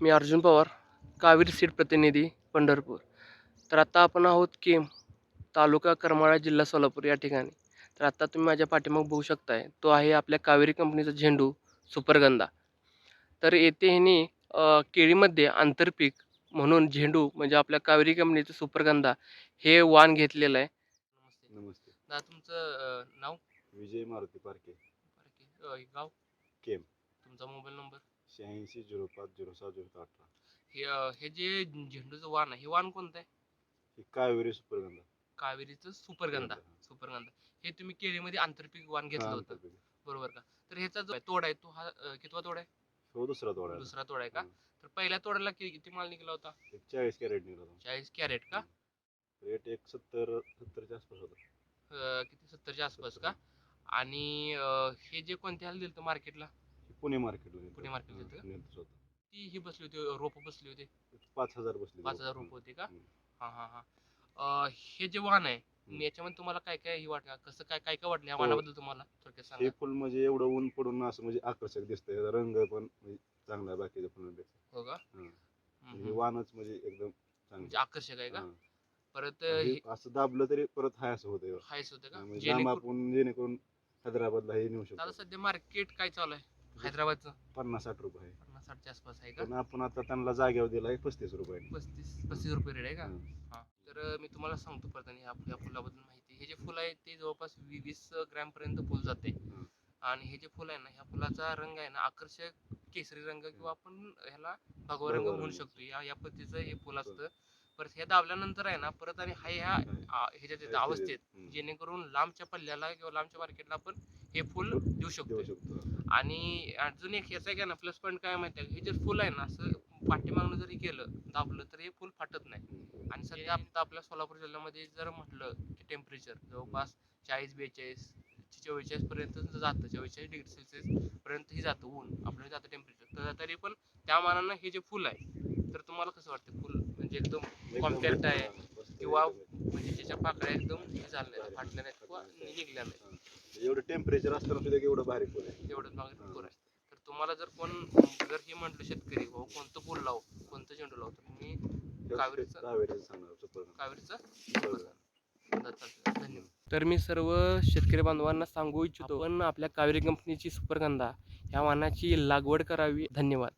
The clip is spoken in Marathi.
मी अर्जुन पवार कावेरी सीट प्रतिनिधी पंढरपूर. तर आता आपण आहोत की तालुका करमाळा जिल्हा सोलापूर या ठिकाणी. तर आता तुम्ही माझ्या पाठीमाग बघू शकताय तो आहे आपल्या कावेरी कंपनीचा झेंडू सुपरगंधा. तर येथे ह्यांनी केळीमध्ये आंतरपीक म्हणून झेंडू म्हणजे आपल्या कावेरी कंपनीचं सुपरगंधा हे वाण घेतलेलं आहे. नमस्ते. तुमचं नाव? विजय मारुती पारखे गाव? केम. तुमचा मोबाईल नंबर? शहाऐंशी झिरो पाच झिरो सहा झिरो अठरा. हे अ, हे जे झेंडूचं वाण आहे हे वाण कोणतं आहे? ही कावेरी सुपरगंधा. कावेरीचं सुपरगंधा सुपरगंधा हे. तुम्ही केळीमध्ये आंतरपीक वाण घेतलं हा, होतं. आंतरपीक. बरोबर का? तर ह्याचा जो तोड आहे तो हा अ, कितवा तोड आहे? हो दुसरा तोडा आहे. दुसरा तोड आहे का. तर पहिल्या तोड्याला कि- किती माल निघाला होता? एक चाळीस कॅरेट निघाला होता. चाळीस कॅरेट का? रेट एक सत्तर सत्तरच्या आसपास होता. अ, किती? सत्तरच्या आसपास का? आणि अ, हे जे कोणत्या ह्याला दिलं मार्केटला? पुणे मार्केट पुणे ला होतं? ती ही बसली होती रोप बसली होती? पाच हजार बसले पाच हजार रोप होती का? हं. हा. हा हा अ, हे जे वाण आहे. याच्यामध्ये तुम्हाला काय काय ही वाटलं? कसं काय काय काय वाटलं या हो. वाणाबद्दल तुम्हाला? थोडक्यात हे सांगा फुल म्हणजे एवढं ऊन पडून असं म्हणजे आकर्षक दिसतंय. याचा रंग पण म्हणजे चांगला आहे बाकीच्या फुलांपेक्षा. हो का? हं. हम्म, हे हम्म. म्हणजे एकदम म्हणजे चांगलं आकर्षक आहे का? हं. परत हे हे असं दाबलं तरी परत हाय असं होतंय हायस होतं का? म्हणजे लांब जेणेकरून आपण जेणेकरून हैदराबादला हे नेऊ आता शकतो सध्या मार्केट काय चालू आहे? हैदराबादचं? पन्नास साठ रुपये. आहे पन्नास साठच्या आसपास आहे का? पण आपण आता त्यांना जागेवर दिलाय पस्तीस रुपये. पस्तीस पस्तीस रुपये रेट आहे का? हं. तर अं, मी तुम्हाला सांगतो परत आणि ह्या फुलाबद्दल माहिती. हे जे फुल आहे ते जवळपास वी- वीस ग्रॅम पर्यंत फुल जाते. आणि हे जे फुल आहे ना ह्या फुलाचा रंग आहे ना आकर्षक केसरी रंग किंवा आपण ह्याला भगवा रंग भगवा म्हणू रंग. शकतो. या या पद्धतीचं हे फुल असतं. परत हे दाबल्यानंतर आहे ना परत आणि हा ह्या आ- ह्याच्यात येतं अवस्थेत. जेणेकरून लांबच्या पल्ल्याला किंवा लांबच्या मार्केटला आपण हे फुल देऊ शकतो आणि अजून एक ह्याचा काय ना प्लस पॉईंट काय माहिती आहे का? हे जे फुल आहे ना असं पाठीमागनं जरी केलं दाबलं तर हे फुल फाटत नाही. आणि सध्या आता आपल्या सोलापूर जिल्ह्यामध्ये जर म्हटलं की टेम्परेचर जवळपास चाळीस बेचाळीस चव्वेचाळीस पर्यंत जातं चव्वेचाळीस डिग्री सेल्सिअस पर्यंत ही जातं ऊन आपलं जातं टेम्परेचर तर तरी पण त्या मानानं हे जे फुल आहे तर तुम्हाला कसं वाटतं फुल म्हणजे एकदम कॉम्पॅक्ट आहे आहे, किंवा. म्हणजे त्याच्या पाकळ्या एकदम हे झाल्या फाटल्या नाहीत किंवा निघल्या नाहीत. एवढं टेम्परेचर असताना सुद्धा एवढं भारी फुल आहे. मागे हा. फुल आहे. तर तुम्हाला जर कोण जर हे म्हटलं शेतकरी भाऊ कोणतं फुल लाव कोणतं झेंडू लाव तर मी कावेरीचं- कावेरीचं सांगणार सुपर कावेरीचं? धन्यवाद. तर मी सर्व शेतकरी बांधवांना सांगू इच्छितो पण आपल्या कावेरी कंपनीची सुपरगंधा ह्या वाहनाची लागवड करावी. धन्यवाद.